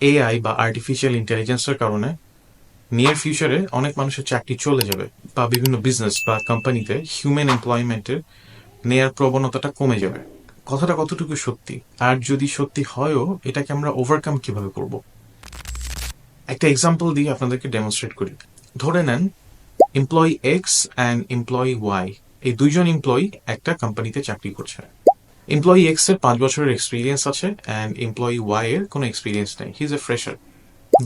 AI বা artificial ইন্টেলিজেন্সের কারণে নিয়ার ফিউচারে অনেক মানুষের চাকরি চলে যাবে বা বিভিন্ন বিজনেস বা কোম্পানিতে হিউম্যান এমপ্লয়মেন্টের নেয়ার প্রবণতাটা কমে যাবে। কথাটা কতটুকু সত্যি? আর যদি সত্যি হয়ও, এটাকে আমরা ওভারকাম কীভাবে করব? একটা এক্সাম্পল দিয়ে আপনাদেরকে ডেমনস্ট্রেট করি। ধরে নেন employee X and employee Y এই দুইজন এমপ্লয়ি একটা কোম্পানিতে চাকরি করছে। এমপ্লয়ি এক্সের পাঁচ বছরের এক্সপিরিয়েন্স আছে অ্যান্ড এমপ্লয়ি ওয়াই এর কোনো এক্সপিরিয়েন্স নেই। হি ইজ এ ফ্রেশার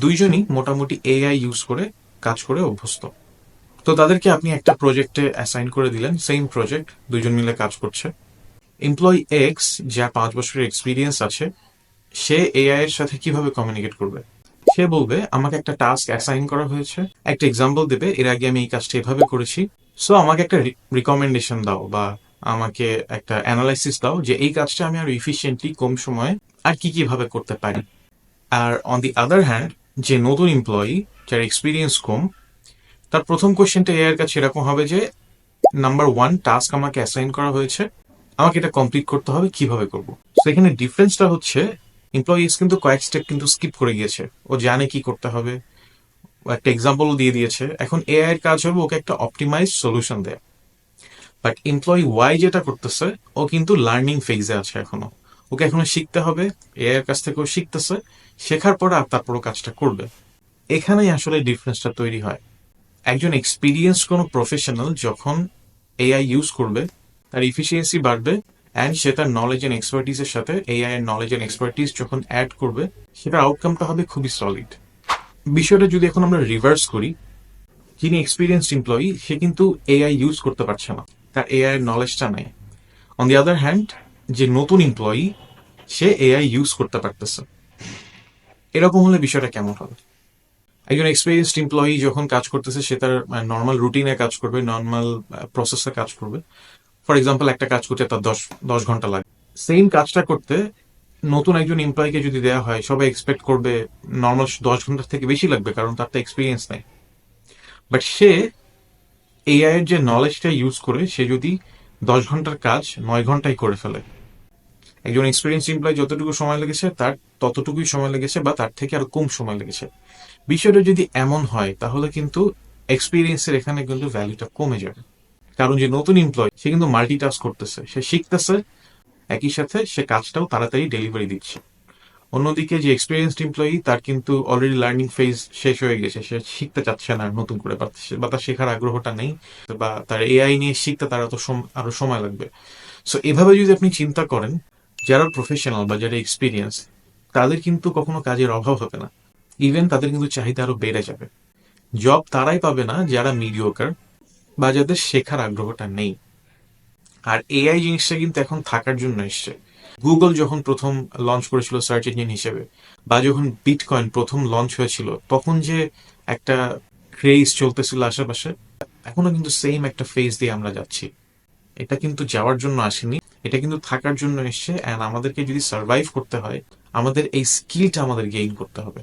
দুইজনই মোটামুটি এআই ইউজ করে কাজ করে অভ্যস্ত। তো তাদেরকে আপনি একটা প্রজেক্টে অ্যাসাইন করে দিলেন সেম প্রজেক্ট দুইজন মিলে কাজ করছে। এমপ্লয়ি এক্স যা পাঁচ বছরের এক্সপিরিয়েন্স আছে, সে এআই এর সাথে কীভাবে কমিউনিকেট করবে? সে বলবে, আমাকে একটা টাস্ক অ্যাসাইন করা হয়েছে। একটা এক্সাম্পল দেবে, এর আগে আমি এই কাজটা এভাবে করেছি। সো আমাকে একটা রিকমেন্ডেশন দাও বা আমাকে একটা অ্যানালাইসিস দাও যে এই কাজটা আমি আরও ইফিসিয়েন্টলি কম সময়ে আর কি কীভাবে করতে পারি। আর অন দি আদার হ্যান্ড যে নতুন এমপ্লয়ি যার এক্সপিরিয়েন্স কম, তার প্রথম কোয়েশ্চেনটা এর কাছে এরকম হবে যে নাম্বার ওয়ান টাস্ক আমাকে অ্যাসাইন করা হয়েছে, আমাকে এটা কমপ্লিট করতে হবে, কীভাবে করব? সেখানে ডিফারেন্সটা হচ্ছে এমপ্লয়িজ কিন্তু কয়েক স্টেপ কিন্তু স্কিপ করে গিয়েছে। ও জানে কি করতে হবে। একটা এক্সাম্পলও দিয়ে দিয়েছে। এখন এআই এর কাজ হবে ওকে একটা অপটিমাইজ সলিউশন দেয়। বাট এমপ্লয়ি ওয়াই যেটা করতেছে, ও কিন্তু লার্নিং ফেজে আছে এখনও। ওকে এখনও শিখতে হবে এর কাছ থেকে ও শিখতেছে, শেখার পরে আর তারপর কাজটা করবে। এখানেই আসলে ডিফারেন্সটা তৈরি হয়। একজন এক্সপিরিয়েন্স কোনো প্রফেশনাল যখন এআই ইউজ করবে, তার ইফিসিয়েন্সি বাড়বে অ্যান্ড সে তার নলেজ অ্যান্ড এক্সপার্টিসের সাথে এআই এর নলেজ অ্যান্ড এক্সপার্টিস যখন অ্যাড করবে সেটার আউটকামটা হবে খুবই সলিড বিষয়টা যদি এখন আমরা রিভার্স করি, যিনি এক্সপিরিয়েন্স এমপ্লয়ি সে কিন্তু এআই ইউজ করতে পারছে না। তার এআই এর নলেজটা নেই অন দি আদার হ্যান্ড যে নতুন এমপ্লয়ি সে এআই ইউজ করতে পারতেছে। এরকম হলে বিষয়টা কেমন হবে? একজন এক্সপিরিয়েন্সড এমপ্লয়ি যখন কাজ করতেছে, সে তার নর্মাল রুটিনে কাজ করবে নর্মাল প্রসেসে কাজ করবে। ফর এক্সাম্পল একটা কাজ করতে তার দশ দশ ঘণ্টা লাগে। সেম কাজটা করতে নতুন একজন এমপ্লয়িকে যদি দেওয়া হয়, সবাই এক্সপেক্ট করবে নর্মাল দশ ঘণ্টার থেকে বেশি লাগবে, কারণ তার তো এক্সপিরিয়েন্স নেই। বাট সে এআই এর যে নলেজটা ইউজ করে, সে যদি দশ ঘণ্টার কাজ নয় ঘন্টায় করে ফেলে। একজন এক্সপিরিয়েন্স এমপ্লয় যতটুকু সময় লেগেছে, তার ততটুকুই সময় লেগেছে বা তার থেকে আরও কম সময় লেগেছে। বিষয়টা যদি এমন হয়, তাহলে কিন্তু এক্সপিরিয়েন্সের এখানে কিন্তু ভ্যালুটা কমে যাবে। কারণ যে নতুন এমপ্লয় সে কিন্তু মাল্টিটাস্ক করতেছে। সে শিখতেছে, একই সাথে সে কাজটাও তাড়াতাড়ি ডেলিভারি দিচ্ছে। অন্যদিকে যে এক্সপিরিয়েন্সড এমপ্লয়ি তার কিন্তু অলরেডি লার্নিং ফেজ শেষ হয়ে গেছে। সে শিখতে চাচ্ছে না নতুন করে বা তার শেখার আগ্রহটা নেই, বা তার এআই নিয়ে শিখতে তার তো আরও সময় লাগবে। সো এভাবে যদি আপনি চিন্তা করেন, যারা প্রফেশনাল বা যারা এক্সপিরিয়েন্স তাদের কিন্তু কখনো কাজের অভাব হবে না। ইভেন তাদের কিন্তু চাহিদা আরও বেড়ে যাবে। জব তারাই পাবে না যারা মিডিওকার বা যাদের শেখার আগ্রহটা নেই। আর এআই জিনিসটা কিন্তু এখন থাকার জন্য এসছে। গুগল যখন প্রথম লঞ্চ করেছিল সার্চ ইঞ্জিন হিসেবে, বা যখন বিটকয়েন প্রথম লঞ্চ হয়েছিল, তখন যে একটা ক্রেজ চলতেছিল আশেপাশে, এখনও কিন্তু সেম একটা ফেজ দিয়ে আমরা যাচ্ছি। এটা কিন্তু যাওয়ার জন্য আসেনি, এটা কিন্তু থাকার জন্য এসছে অ্যান্ড আমাদেরকে যদি সার্ভাইভ করতে হয়, আমাদের এই স্কিলটা আমাদের গেইন করতে হবে।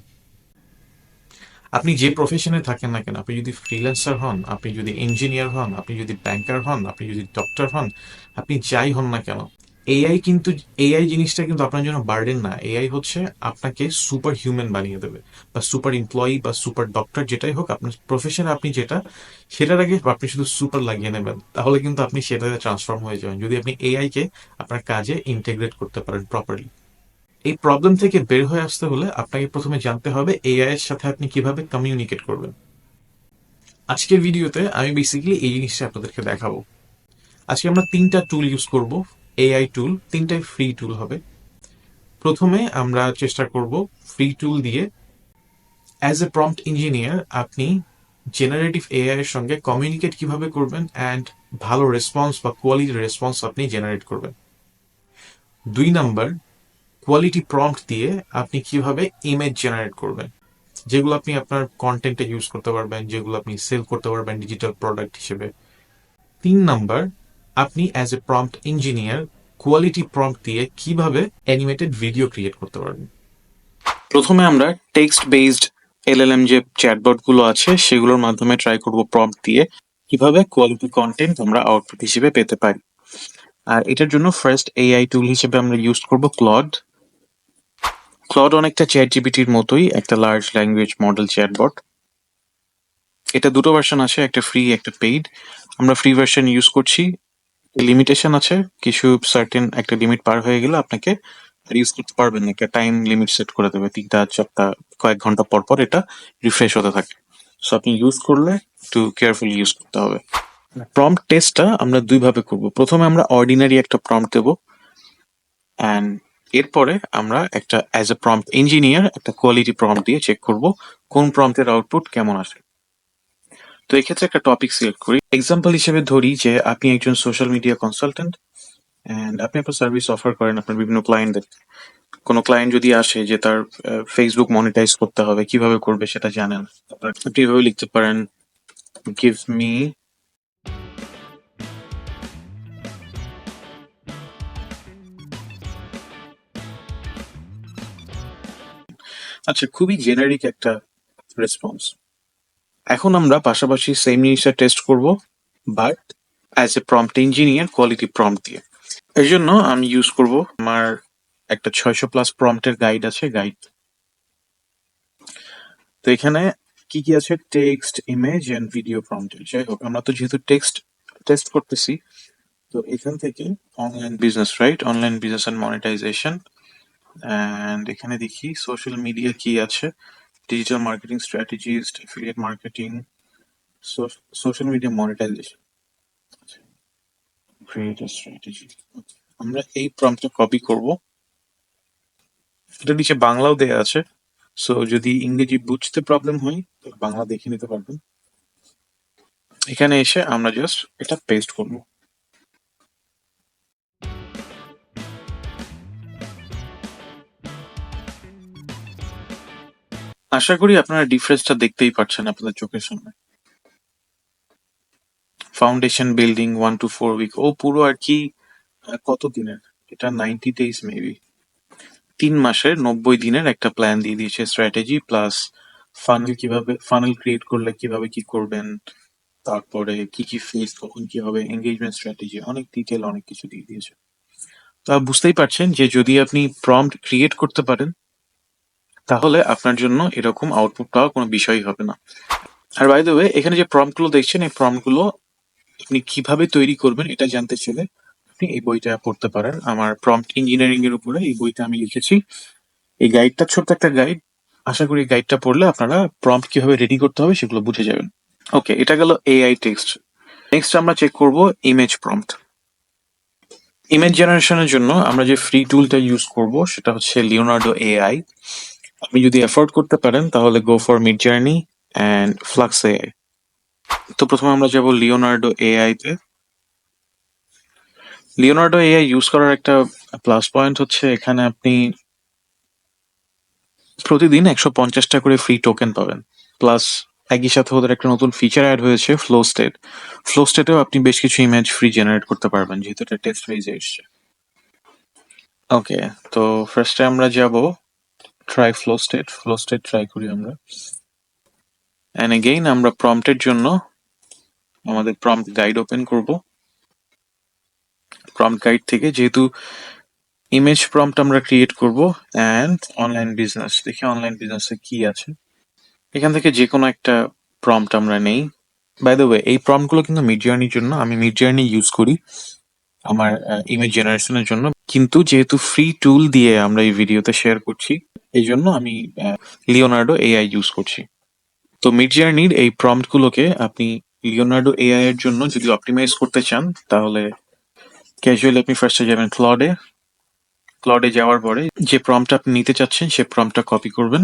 আপনি যে প্রফেশনে থাকেন না কেন, আপনি যদি ফ্রিল্যান্সার হন, আপনি যদি ইঞ্জিনিয়ার হন, আপনি যদি ব্যাংকার হন, আপনি যদি ডক্টর হন, আপনি যাই হন না কেন এআই কিন্তু এআই জিনিসটা কিন্তু আপনার জন্য বার্ডেন না। এআই হচ্ছে আপনাকে সুপার হিউম্যান বানিয়ে দেবে। বা সুপার এমপ্লয়ি বা সুপার ডক্টর যেটাই হোক, আপনার প্রফেশনে আপনি যেটা, সেটার আগে আপনি শুধু সুপার লাগিয়ে নেবেন। তাহলে কিন্তু আপনি সেটাতে ট্রান্সফর্ম হয়ে যাবেন। যদি আপনি এআই কে আপনার কাজে ইন্টিগ্রেট করতে পারেন প্রপারলি এই প্রবলেম থেকে বের হয়ে আসতে হলে আপনাকে প্রথমে জানতে হবে এআই এর সাথে আপনি কীভাবে কমিউনিকেট করবেন। আজকের ভিডিওতে আমি বেসিক্যালি এই জিনিসটা আপনাদেরকে দেখাবো। আজকে আমরা তিনটা টুল ইউজ করব। এআই টুল তিনটাই ফ্রি টুল হবে। প্রথমে আমরা চেষ্টা করব ফ্রি টুল দিয়ে অ্যাজ এ প্রম্পট ইঞ্জিনিয়ার আপনি জেনারেটিভ এআই এর সঙ্গে কমিউনিকেট কীভাবে করবেন অ্যান্ড ভালো রেসপন্স বা কোয়ালিটি রেসপন্স আপনি জেনারেট করবেন। দুই নাম্বার কোয়ালিটি প্রম্পট দিয়ে আপনি কীভাবে ইমেজ জেনারেট করবেন। যেগুলো আপনি আপনার কন্টেন্টে ইউজ করতে পারবেন, যেগুলো আপনি সেল করতে পারবেন ডিজিটাল প্রোডাক্ট হিসেবে। তিন নাম্বার আপনি as a prompt engineer quality prompt দিয়ে কীভাবে অ্যানিমেটেড ভিডিও ক্রিয়েট করতে পারবেন? প্রথমে আমরা টেক্সট বেসড এলএলএম যে চ্যাটবটগুলো আছে, সেগুলোর মাধ্যমে ট্রাই করব প্রম্পট দিয়ে কীভাবে কোয়ালিটি কন্টেন্ট আমরা আউটপুট হিসেবে পেতে পারি। আর এটার জন্য ফার্স্ট এআই টুল হিসেবে আমরা ইউজ করব ক্লড ক্লড অনেকটা চ্যাট জিপিটির মতোই একটা লার্জ ল্যাঙ্গুয়েজ মডেল চ্যাটবট এটা দুটো ভার্সন আছে, একটা ফ্রি একটা পেইড আমরা ফ্রি ভার্সন ইউজ করছি। লিমিটেশন আছে, কিছু সার্টেন একটা লিমিট পার হয়ে গেলে আপনাকে ইউজ করতে পারবেন না। একটা টাইম লিমিট সেট করে দেবে। তিনটা, চারটা, কয়েক ঘণ্টা পর পর এটা রিফ্রেশ হতে থাকে। সো আপনি ইউজ করলে একটু কেয়ারফুলি ইউজ করতে হবে। প্রম্পট টেস্টটা আমরা দুইভাবে করব। প্রথমে আমরা অর্ডিনারি একটা প্রম্পট দেব। অ্যান্ড এরপরে আমরা একটা অ্যাজ এ প্রম্পট ইঞ্জিনিয়ার একটা কোয়ালিটি প্রম্পট দিয়ে চেক করব কোন প্রম্পটের আউটপুট কেমন আসে। তো এক্ষেত্রে একটা টপিক সিলেক্ট করি। এক্সাম্পল হিসেবে ধরি যে আপনি একজন সোশ্যাল মিডিয়া কনসালটেন্ট অ্যান্ড আপনি আপনার সার্ভিস অফার করেন আপনার বিভিন্ন ক্লায়েন্টদের কোনো ক্লায়েন্ট যদি আসে যে তার ফেসবুক মনিটাইজ করতে হবে, কীভাবে করবে সেটা জানেন। আপনি এভাবে লিখতে পারেন গিভ মি আচ্ছা খুবই জেনারিক একটা রেসপন্স এখন আমরা পাশাপাশি সেম জিনিসটা টেস্ট করব but as a prompt engineer quality prompt দিয়ে। এর জন্য আমি ইউজ করব আমার একটা ছয়শো প্লাস প্রম্পটের গাইড আছে গাইড তো এখানে কি কি আছে? Text image and video prompt যাই হোক, আমরা তো যেহেতু টেক্সট টেস্ট করতেছি, তো এখান থেকে online business right online business and monetization and এখানে দেখি সোশ্যাল মিডিয়া কি আছে? Digital marketing strategist affiliate marketing social media monetization create strategy আমরা এই প্রম্পটটা কপি করব। এটা নিচে বাংলাও দেয়া আছে। সো যদি ইংরেজি বুঝতে প্রবলেম হয় তাহলে বাংলা দেখে নিতে পারবেন। এখানে এসে আমরা জাস্ট এটা পেস্ট করব। আশা করি আপনারা ডিফারেন্সটা দেখতেই পাচ্ছেন আপনাদের চোখের সামনে। Foundation building one two four week ও পুরো আর কি কত দিনের? এটা নাইনটি ডেজ মেবি তিন মাসের নব্বই দিনের একটা প্ল্যান দিয়ে দিয়েছে স্ট্র্যাটেজি প্লাস ফানেল কীভাবে ফানেল ক্রিয়েট করলে কীভাবে কি করবেন, তারপরে কি কি ফেস কখন কি হবে এঙ্গেজমেন্ট স্ট্র্যাটেজি অনেক ডিটেল অনেক কিছু দিয়ে দিয়েছে। তা বুঝতেই পারছেন যে যদি আপনি প্রম্পট ক্রিয়েট করতে পারেন তাহলে আপনার জন্য এরকম আউটপুট পাওয়া কোনো বিষয়ই হবে না। আর বাই দ্য ওয়ে এখানে যে প্রম্পটগুলো দেখছেন, এই প্রম্পটগুলো আপনি কীভাবে তৈরি করবেন এটা জানতে চাইলে আপনি এই বইটা পড়তে পারেন। আমার প্রম্পট ইঞ্জিনিয়ারিং এর উপরে এই বইটা আমি লিখেছি। এই গাইডটা ছোট্ট একটা গাইড আশা করি গাইডটা পড়লে আপনারা প্রম্পট কীভাবে রেডি করতে হবে সেগুলো বুঝে যাবেন। ওকে এটা গেল এআই টেক্সট নেক্সট আমরা চেক করব ইমেজ প্রম্পট ইমেজ জেনারেশনের জন্য আমরা যে ফ্রি টুলটা ইউজ করব, সেটা হচ্ছে লিওনার্ডো এআই আপনি যদি এফোর্ড করতে পারেন, তাহলে go for Midjourney and Flux AI তো প্রথমে আমরা যাব লিওনার্ডো এআই তে। লিওনার্ডো এআই ইউজ করার একটা প্লাস পয়েন্ট হচ্ছে, এখানে আপনি প্রতিদিন একশো পঞ্চাশটা করে ফ্রি টোকেন পাবেন। প্লাস একই সাথে ওদের একটা নতুন ফিচার অ্যাড হয়েছে ফ্লো স্টেট ফ্লো স্টেটেও আপনি বেশ কিছু ইমেজ ফ্রি জেনারেট করতে পারবেন, যেহেতু এটা টেস্ট ফেজে এসছে। ওকে তো ফার্স্টে আমরা যাব try flow state flow state try করি আমরা। অ্যান্ড এগেইন আমরা প্রম্পটের জন্য আমাদের প্রম্পট গাইড ওপেন করব। প্রম্পট গাইড থেকে যেহেতু ইমেজ প্রম্পট আমরা ক্রিয়েট করব অ্যান্ড অনলাইন বিজনেস দেখি অনলাইন বিজনেসে কি আছে। এখান থেকে যে কোনো একটা প্রম্পট আমরা নেই। বাই দ্য ওয়ে এই প্রম্পটগুলো কিন্তু মিড জার্নির জন্য, আমি মিড জার্নি ইউজ করি আমার ইমেজ জেনারেশনের জন্য। কিন্তু যেহেতু ফ্রি টুল দিয়ে আমরা এই ভিডিওতে শেয়ার করছি, এই জন্য আমি লিওনার্ডো এআই ইউজ করছি। তো মিড জার্নির এই প্রম্পট গুলোকে আপনি লিওনার্ডো এআই এর জন্য যদি অপটিমাইজ করতে চান, তাহলে ক্যাজুয়ালি আপনি ফার্স্টে যাবেন ক্লডে ক্লডে যাওয়ার পরে যে প্রম্পট আপনি নিতে চাচ্ছেন, সে প্রম্পটটা কপি করবেন।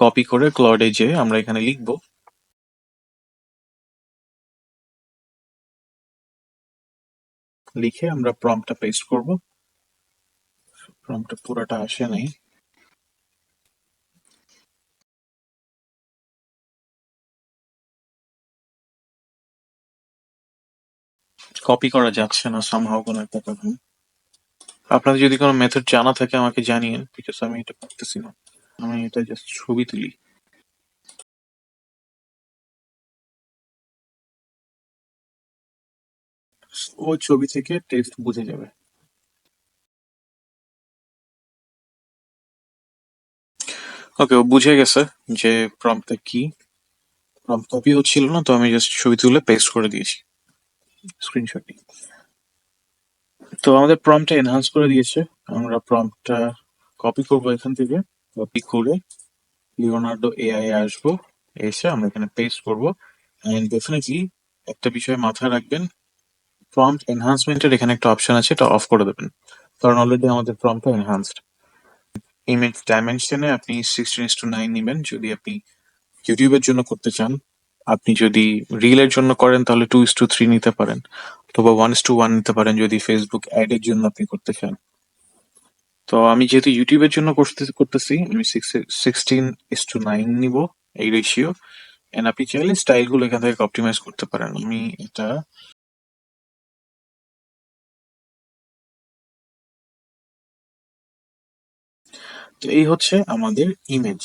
কপি করে ক্লডে যে আমরা এখানে লিখব লিখে আমরা প্রম্পটটা পেস্ট করব। প্রম্পটটা পুরোটা আসে নাই। কপি করা যাচ্ছে না সামহাও কোনো একটা কারণে আপনাদের যদি কোনো মেথড জানা থাকে, আমাকে জানিয়েন বিকজ আমি এটা করতেছি না। আমি এটা জাস্ট ছবি তুলি ও ছবি থেকে টেক্সট বুঝে যাবে। ওকে ও বুঝে গেছে যে প্রম্পটটা কি। প্রম্পট কপি হচ্ছিল না, তো আমি জাস্ট ছবি তুলে পেস্ট করে দিয়েছি। স্ক্রিনশটটি তো আমাদের প্রম্পটটা এনহান্স করে দিয়েছে। আমরা প্রম্পটটা কপি করব এখান থেকে। কপি করে লিওনার্ডো এআই আসব। এসে আমরা এখানে পেস্ট করব। এন্ড ডেফিনেটলি একটা বিষয় মাথায় রাখবেন প্রম্পট এনহান্সমেন্টের এখানে একটা অপশন আছে, এটা অফ করে দেবেন। কারণ অলরেডি আমাদের প্রম্পটটা এনহান্সড ইমেজ ডাইমেনশনে আপনি সিক্সটিন টু নাইন নেবেন, যদি আপনি ইউটিউবের জন্য করতে চান। আপনি যদি রিলের জন্য করেন, তাহলে টু ইস টু থ্রি নিতে পারেন। অথবা ওয়ান ইস টু ওয়ান নিতে পারেন, যদি ফেসবুক অ্যাড এর জন্য আপনি করতে চান। তো আমি যেহেতু ইউটিউবের জন্য করতে, করতেছি, আমি সিক্সটিন ইস টু নাইন নিব, এই রেশিও এন্ড আপনি চাইলে স্টাইলগুলো এখান থেকে অপটিমাইজ করতে পারেন। আমি এটা তো এই হচ্ছে আমাদের ইমেজ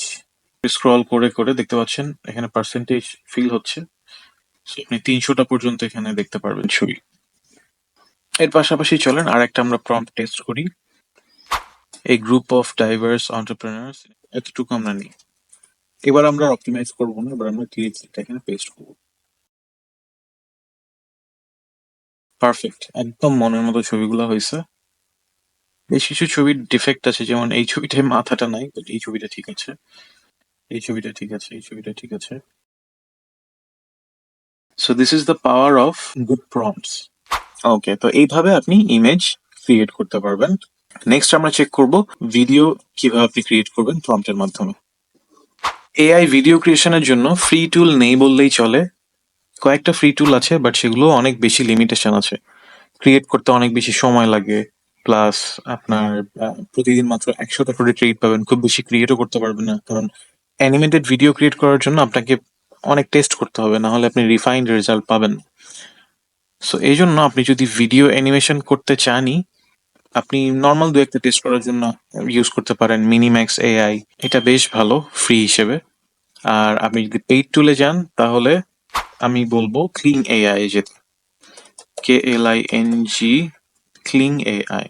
স্ক্রল করে করে দেখতে পাচ্ছেন, এখানে পার্সেন্টেজ ফিল হচ্ছে। আপনি তিনশোটা পর্যন্ত এখানে দেখতে পারবেন ছবি। এর পাশাপাশি চলেন আর একটা আমরা প্রম্পট টেস্ট করি। এই গ্রুপ অফ ডাইভার্স অন্টারপ্রেনার্স এতটুকু আমরা নিই। এবার আমরা অপটিমাইজ করব না, এবার আমরা ডিরেক্টলি এখানে পেস্ট করব। পারফেক্ট একদম মনের মতো ছবিগুলো হয়েছে। বেশ কিছু ছবির ডিফেক্ট আছে, যেমন এই ছবিটায় মাথাটা নাই বাট এই ছবিটা ঠিক আছে। এই ছবিটা ঠিক আছে, এই ছবিটা ঠিক আছে। So this is the power of good prompts okay তো এইভাবে আপনি ইমেজ ক্রিয়েট করতে পারবেন। নেক্সট আমরা চেক করব ভিডিও কীভাবে আপনি ক্রিয়েট করবেন প্রম্পটের মাধ্যমে। এআই ভিডিও ক্রিয়েশনের জন্য ফ্রি টুল নেই বললেই চলে। কয়েকটা ফ্রি টুল আছে বাট সেগুলো অনেক বেশি লিমিটেশন আছে। ক্রিয়েট করতে অনেক বেশি সময় লাগে। প্লাস আপনার প্রতিদিন মাত্র একশোটা করে ট্রেড পাবেন। খুব বেশি ক্রিয়েটও করতে পারবেন না। কারণ অ্যানিমেটেড ভিডিও ক্রিয়েট করার জন্য আপনাকে অনেক টেস্ট করতে হবে, না হলে আপনি রিফাইন্ড রেজাল্ট পাবেন সো এই জন্য আপনি যদি ভিডিও অ্যানিমেশন করতে চানই, আপনি নর্মাল দু একটা টেস্ট করার জন্য ইউজ করতে পারেন। মিনিম্যাক্স এআই এটা বেশ ভালো ফ্রি হিসেবে। আর আপনি যদি পেইড টুলে যান, তাহলে আমি বলব ক্লিন এআই যেতে K L I N G Kling AI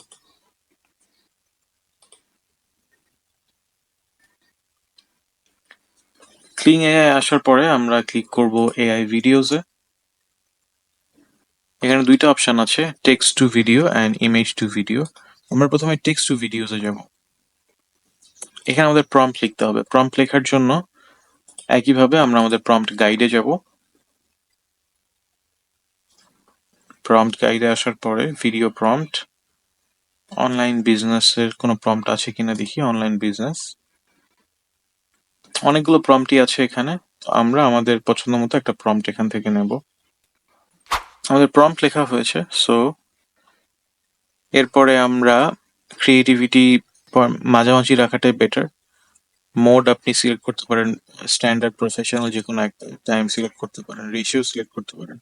Kling AI আসার পরে আমরা ক্লিক করব এআই ভিডিওসে এখানে দুইটা অপশন আছে text to video and image to video আমরা প্রথমে টেক্সট টু ভিডিওসে যাব। এখানে আমাদের প্রম্পট লিখতে হবে। প্রম্পট লেখার জন্য একইভাবে আমরা আমাদের প্রম্পট গাইডে যাব। প্রম্পট গাইডে আসার পরে ভিডিও প্রম্পট অনলাইন বিজনেসের কোনো প্রম্পট আছে কিনা দেখি অনলাইন বিজনেস অনেকগুলো প্রম্পটই আছে এখানে আমরা আমাদের পছন্দ মতো একটা প্রম্পট এখান থেকে নেব। আমাদের প্রম্পট লেখা হয়েছে সো এরপরে আমরা ক্রিয়েটিভিটি মাঝামাঝি রাখাটাই বেটার মোড আপনি সিলেক্ট করতে পারেন স্ট্যান্ডার্ড প্রফেশনাল যে কোনো একটা টাইম সিলেক্ট করতে পারেন রেশিও সিলেক্ট করতে পারেন।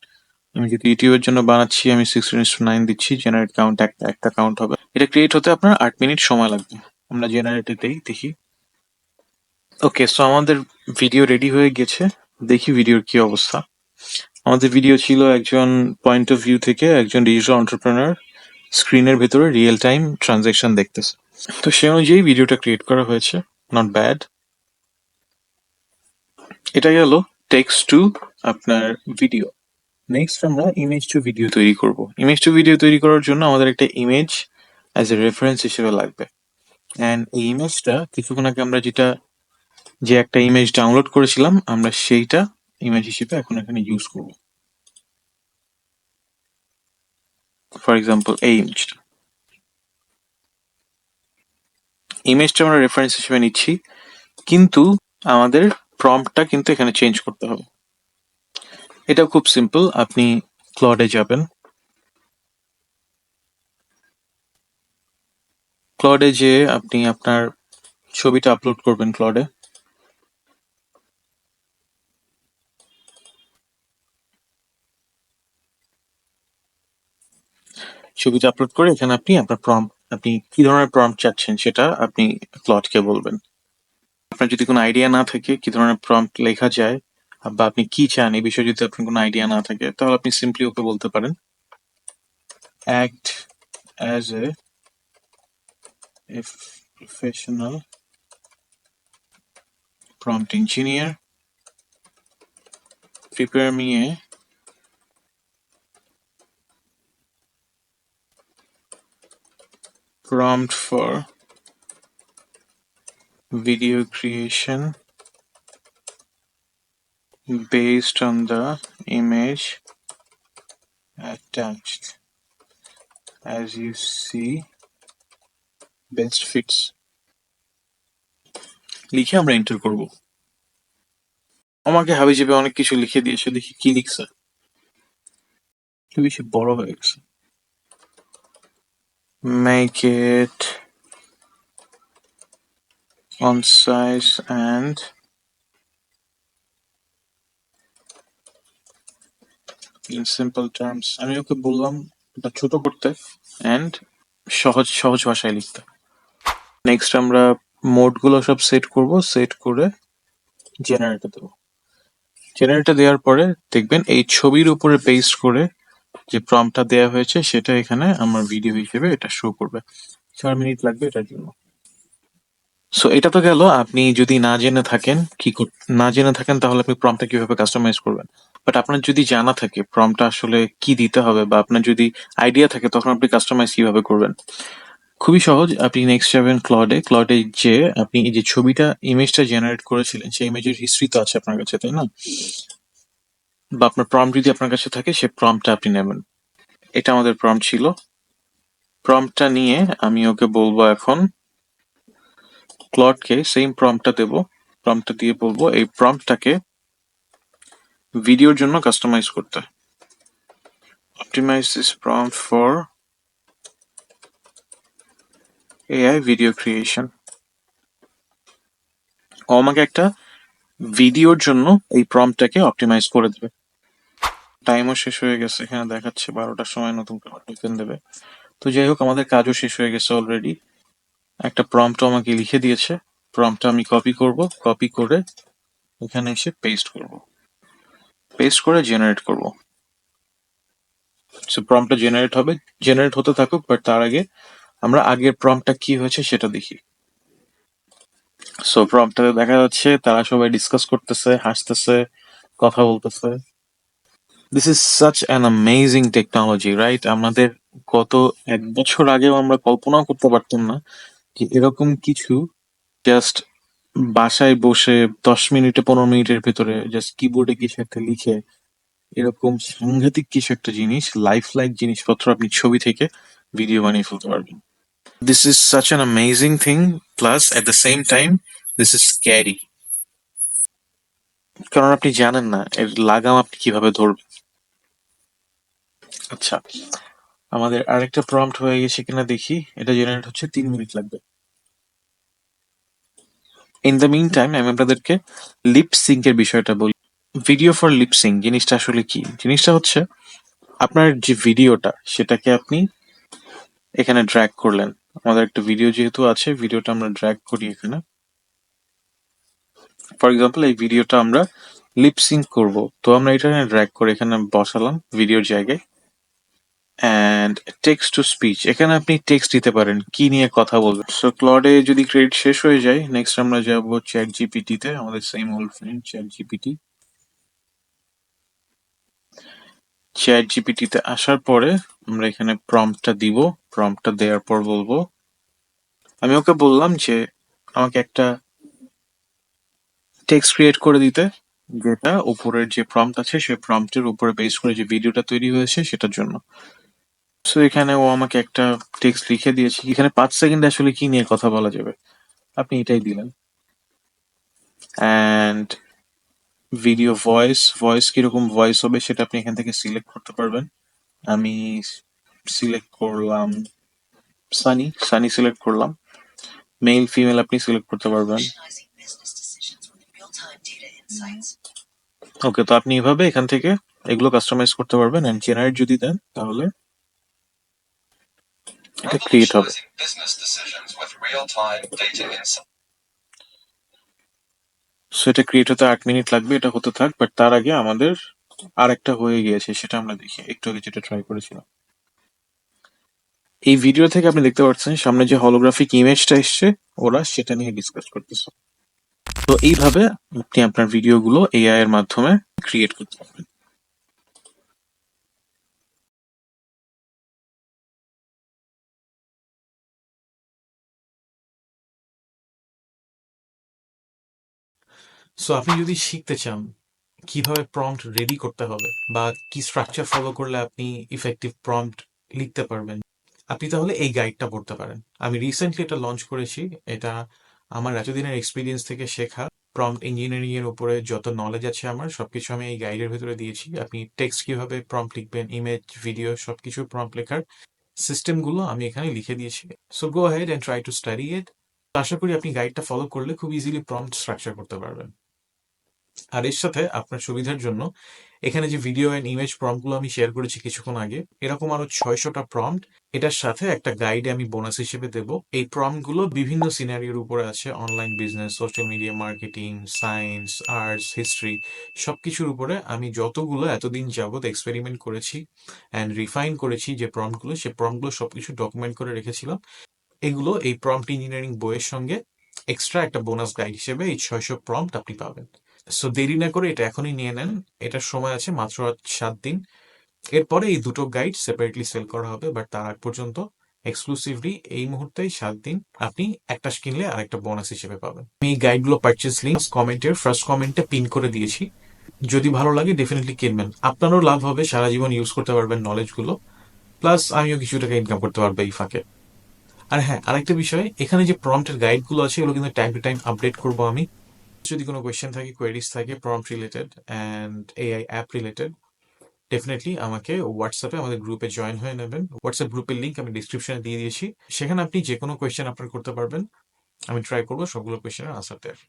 আমি যদি ইউটিউবের জন্য বানাচ্ছি, আমি সিক্সটিন টু নাইন দিচ্ছি জেনারেট কাউন্ট একটা একটা কাউন্ট হবে। এটা ক্রিয়েট হতে আপনার আট মিনিট সময় লাগবে। আমরা জেনারেটেতেই দেখি। ওকে সো আমাদের ভিডিও রেডি হয়ে গেছে। দেখি ভিডিওর কি অবস্থা। আমাদের ভিডিও ছিল একজন পয়েন্ট অফ ভিউ থেকে একজন ডিজিটাল এন্টারপ্রেনার স্ক্রিনের ভেতরে রিয়েল টাইম ট্রানজাকশন দেখতেছে। তো সে অনুযায়ী ভিডিওটা ক্রিয়েট করা হয়েছে। নট ব্যাড এটা গেল টেক্সট টু আপনার ভিডিও নেক্সট আমরা ইমেজ টু ভিডিও তৈরি করব। ইমেজ টু ভিডিও তৈরি করার জন্য আমাদের একটা ইমেজ অ্যাজ এ রেফারেন্স হিসেবে লাগবে। অ্যান্ড এই ইমেজটা কিছুক্ষণ আগে আমরা যেটা, যে একটা ইমেজ ডাউনলোড করেছিলাম, আমরা সেইটা ইমেজ হিসেবে এখন এখানে ইউজ করব। ফর এক্সাম্পল এই ইমেজটা ইমেজটা আমরা রেফারেন্স হিসেবে নিচ্ছি, কিন্তু আমাদের প্রম্পটটা কিন্তু এখানে চেঞ্জ করতে হবে। এটা খুব সিম্পল আপনি ক্লডে যাবেন। ক্লডে যে আপনি আপনার ছবিটা আপলোড করবেন ক্লডে ছবিটা আপলোড করে এখানে আপনি আপনার প্রম্পট আপনি কি ধরনের প্রম্পট চাচ্ছেন সেটা আপনি ক্লডকে বলবেন। আপনার যদি কোনো আইডিয়া না থাকে, কি ধরনের প্রম্পট লেখা যায় বা আপনি কি চান এই বিষয়ে যদি আপনার কোনো আইডিয়া না থাকে, তাহলে আপনি সিম্পলি ওকে বলতে পারেন act as a professional engineer, prepare me a prompt for video creation. based on the image attached as you see best fits লিখে আমরা এন্টার করব আমাকে হাবি চেপে অনেক কিছু লিখে দিয়েছে দেখি কি লিখছে একটু বেশি বড় হয়ে গেছে make it concise and in simple terms, আমি ওকে বললাম এটা ছোট করতে and সহজ সহজ ভাষায় লিখতে। নেক্সট আমরা মোডগুলো সব সেট করব সেট করে জেনারেটর দেবো। জেনারেটর দেওয়ার পরে দেখবেন এই ছবির উপরে পেস্ট করে যে প্রম্পটটা দেওয়া হয়েছে, সেটা এখানে আমার ভিডিও হিসেবে এটা শো করবে। চার মিনিট লাগবে এটার জন্য। সো এটা তো গেল, আপনি যদি না জেনে থাকেন, কি না জেনে থাকেন, তাহলে আপনি প্রম্পটটা কীভাবে কাস্টমাইজ করবেন? বাট আপনার যদি জানা থাকে প্রম্পটটা আসলে কি দিতে হবে বা আপনার যদি আইডিয়া থাকে, তখন আপনি কাস্টমাইজ কীভাবে করবেন? খুবই সহজ, আপনি নেক্সট যাবেন ক্লডে ক্লডে যে আপনি এই যে ছবিটা ইমেজটা জেনারেট করেছিলেন, সেই ইমেজের হিস্ট্রি তো আছে আপনার কাছে, তাই না? বা আপনার প্রম্পট যদি আপনার কাছে থাকে, সে প্রম্পটটা আপনি নেবেন। এটা আমাদের প্রম্পট ছিল। প্রম্পটটা নিয়ে আমি ওকে বলব এখন ক্লডকে সেম প্রম্পটটা দেবো। প্রম্পটটা দিয়ে বলব, এই প্রম্পটটাকে ভিডিওর জন্য কাস্টমাইজ করতে। Optimize this prompt for AI video creation ও আমাকে একটা ভিডিওর জন্য এই প্রম্পটটাকে অপটিমাইজ করে দেবে। টাইমও শেষ হয়ে গেছে এখানে দেখাচ্ছে, বারোটার সময় নতুন টোকেন দেবে। তো যাই হোক, আমাদের কাজও শেষ হয়ে গেছে অলরেডি একটা প্রম্পট আমাকে লিখে দিয়েছে। প্রম্পটটা আমি কপি করব কপি করে এখানে এসে পেস্ট করব। পেস্ট করে জেনারেট করব। সো প্রম্পটটা জেনারেট হবে। জেনারেট হতে থাকুক বাট তার আগে আমরা আগের প্রম্পটটা কি হয়েছে সেটা দেখি। সো প্রম্পটটাতে দেখা যাচ্ছে, তারা সবাই ডিসকাস করতেছে, হাসতেছে, কথা বলতেছে। This is such an amazing technology right আমাদের গত এক বছর আগেও আমরা কল্পনাও করতে পারতাম না যে এরকম কিছু জাস্ট বাসায় বসে দশ মিনিটে, পনেরো মিনিটের ভিতরে জাস্ট কিবোর্ডে কিছু একটা লিখে, এরকম সাংঘাতিক কিছু একটা জিনিস লাইফ লাইক জিনিসপত্র আপনি ছবি থেকে ভিডিও বানিয়ে ফেলতে পারবেন। This is such an amazing thing plus at the same time this is carry কারণ আপনি জানেন না, এর লাগাম আপনি কীভাবে ধরবেন। আচ্ছা আমাদের আরেকটা প্রম্পট হয়ে গেছে কিনা দেখি, এটা জেনারেট হচ্ছে তিন মিনিট লাগবে। ইন দ্য মিন টাইম আমি আপনাদেরকে লিপ সিঙ্কের বিষয়টা বলি। ভিডিও ফর লিপ জিনিসটা আসলে কি? জিনিসটা হচ্ছে, আপনার যে ভিডিওটা সেটাকে আপনি এখানে ড্র্যাগ করলেন। আমাদের একটা ভিডিও যেহেতু আছে ভিডিওটা আমরা ড্র্যাগ করি এখানে। ফর এক্সাম্পল এই ভিডিওটা আমরা লিপ সিঙ্ক করব। তো আমরা এটা ড্র্যাগ করে এখানে বসালাম ভিডিওর জায়গায়। অ্যান্ড টেক্সট টু স্পিচ এখানে আপনি টেক্সট দিতে পারেন, কি নিয়ে কথা বলবেন। সো ক্লডে যদি ক্রেডিট শেষ হয়ে যায় নেক্সট আমরা যাব চ্যাট জিপিটিতে আমাদের same old friend chat GPT chat জিপিটিতে আসার পরে আমরা এখানে প্রম্পটটা দিব প্রম্পটটা দেওয়ার পর বলব। আমি ওকে বললাম যে, আমাকে একটা টেক্সট ক্রিয়েট করে দিতে, যেটা উপরের যে প্রম্পট আছে সেই প্রম্পটের উপরে বেস করে যে ভিডিওটা তৈরি হয়েছে, সেটার জন্য। সো এখানে ও আমাকে একটা টেক্সট লিখে দিয়েছে। এখানে পাঁচ সেকেন্ড আসলে কি নিয়ে কথা বলা যাবে? আপনি এটাই দিলেন। অ্যান্ড ভিডিও ভয়েস ভয়েস কীরকম ভয়েস হবে সেটা আপনি এখান থেকে সিলেক্ট করতে পারবেন। আমি সিলেক্ট করলাম সানি সানি সিলেক্ট করলাম। মেল ফিমেল আপনি সিলেক্ট করতে পারবেন. ওকে তো আপনি এভাবে এখান থেকে এগুলো কাস্টমাইজ করতে পারবেন। এন্ড জেনারেট যদি দেন, তাহলে এটা ক্রিয়েট হবে. সো এটা ক্রিয়েট হতে আট মিনিট লাগবে এটা হতে থাক বাট তার আগে আমাদের আর একটা হয়ে গিয়েছে সেটা আমরা দেখি। একটু আগে যেটা ট্রাই করেছিলাম। এই ভিডিও থেকে আপনি দেখতে পাচ্ছেন সামনে যে হলোগ্রাফিক ইমেজটা এসছে ওরা সেটা নিয়ে ডিসকাস করতেছে। তো এইভাবে আপনি আপনার ভিডিওগুলো এআই এর মাধ্যমে ক্রিয়েট করতে পারবেন। সো আপনি যদি শিখতে চান, কীভাবে প্রম্পট রেডি করতে হবে বা কি স্ট্রাকচার ফলো করলে আপনি ইফেক্টিভ প্রম্পট লিখতে পারবেন, আপনি তাহলে এই গাইডটা পড়তে পারেন। আমি রিসেন্টলি এটা লঞ্চ করেছি। এটা আমার এতদিনের এক্সপিরিয়েন্স থেকে শেখা। প্রম্পট ইঞ্জিনিয়ারিং এর উপরে যত নলেজ আছে আমার, সবকিছু আমি এই গাইডের ভিতরে দিয়েছি। আপনি টেক্সট কীভাবে প্রম্পট লিখবেন ইমেজ ভিডিও সবকিছু প্রম্পট লেখার সিস্টেমগুলো আমি এখানে লিখে দিয়েছি। So go ahead and try to study it আশা করি আপনি গাইডটা ফলো করলে খুব ইজিলি প্রম্পট স্ট্রাকচার করতে পারবেন। আর এর সাথে আপনার সুবিধার জন্য এখানে যে ভিডিও অ্যান্ড ইমেজ প্রম্পটগুলো আমি শেয়ার করেছি কিছুক্ষণ আগে, এরকম আরও ছয়শটা প্রম্পট এটার সাথে একটা গাইড আমি বোনাস হিসেবে দেব। এই প্রম্পটগুলো বিভিন্ন সিনারিওর উপরে আছে online business social media marketing science arts history সবকিছুর উপরে আমি যতগুলো এতদিন যাবত এক্সপেরিমেন্ট করেছি অ্যান্ড রিফাইন করেছি যে প্রম্পটগুলো সে প্রম্পটগুলো সবকিছু ডকুমেন্ট করে রেখেছিলাম। এগুলো এই প্রম্পট ইঞ্জিনিয়ারিং বইয়ের সঙ্গে এক্সট্রা একটা বোনাস গাইড হিসেবে এই ছয়শো প্রম্পট আপনি পাবেন। সো দেরি না করে এটা এখনই নিয়ে নেন। এটার সময় আছে মাত্র সাত দিন। এরপরে এই দুটো গাইড সেপারেটলি সেল করা হবে বাট তার আগ পর্যন্ত এক্সক্লুসিভলি এই মুহূর্তেই সাত দিন আপনি একটা কিনলে আর একটা বোনাস হিসেবে পাবেন। আমি এই গাইডগুলো পারচেস লিঙ্ক কমেন্টের ফার্স্ট কমেন্টে পিন করে দিয়েছি। যদি ভালো লাগে ডেফিনেটলি কিনবেন। আপনারও লাভ হবে, সারা জীবন ইউজ করতে পারবেন নলেজগুলো প্লাস আমিও কিছু টাকা ইনকাম করতে পারব এই ফাঁকে। আর হ্যাঁ আরেকটা বিষয়, এখানে যে প্রম্পটের গাইডগুলো আছে, এগুলো কিন্তু টাইম টু টাইম আপডেট করব আমি। যদি কোনো কোয়েশ্চেন থাকে কোয়েরিজ থাকে prompt related and AI app related definitely আমাকে হোয়াটসঅ্যাপে আমাদের গ্রুপে জয়েন হয়ে নেবেন। হোয়াটসঅ্যাপ গ্রুপের লিঙ্ক আমি ডিসক্রিপশনে দিয়ে দিয়েছি। সেখানে আপনি যে কোনো কোয়েশ্চেন আপনার করতে পারবেন। আমি ট্রাই করব সবগুলো কোয়েশ্চেনের আনসার দেওয়ার।